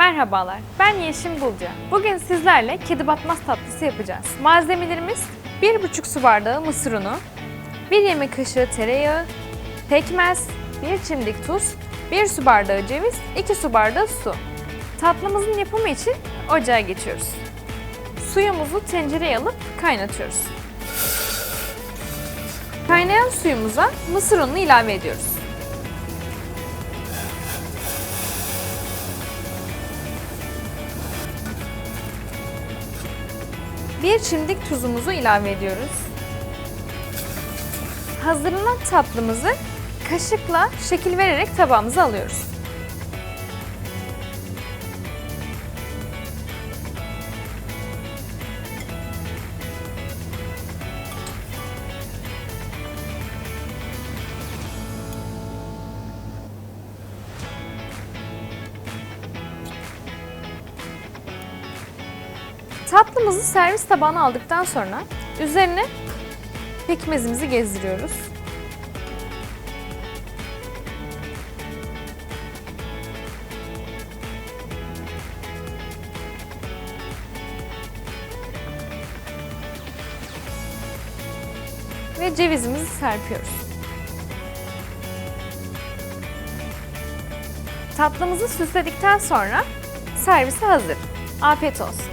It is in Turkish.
Merhabalar, ben Yeşim Bulca. Bugün sizlerle kedi batmaz tatlısı yapacağız. Malzemelerimiz 1,5 su bardağı mısır unu, 1 yemek kaşığı tereyağı, pekmez, 1 çimdik tuz, 1 su bardağı ceviz, 2 su bardağı su. Tatlımızın yapımı için ocağa geçiyoruz. Suyumuzu tencereye alıp kaynatıyoruz. Kaynayan suyumuza mısır ununu ilave ediyoruz. Bir çimdik tuzumuzu ilave ediyoruz. Hazırlanan tatlımızı kaşıkla şekil vererek tabağımıza alıyoruz. Tatlımızı servis tabağına aldıktan sonra üzerine pekmezimizi gezdiriyoruz. Ve cevizimizi serpiyoruz. Tatlımızı süsledikten sonra servise hazır. Afiyet olsun.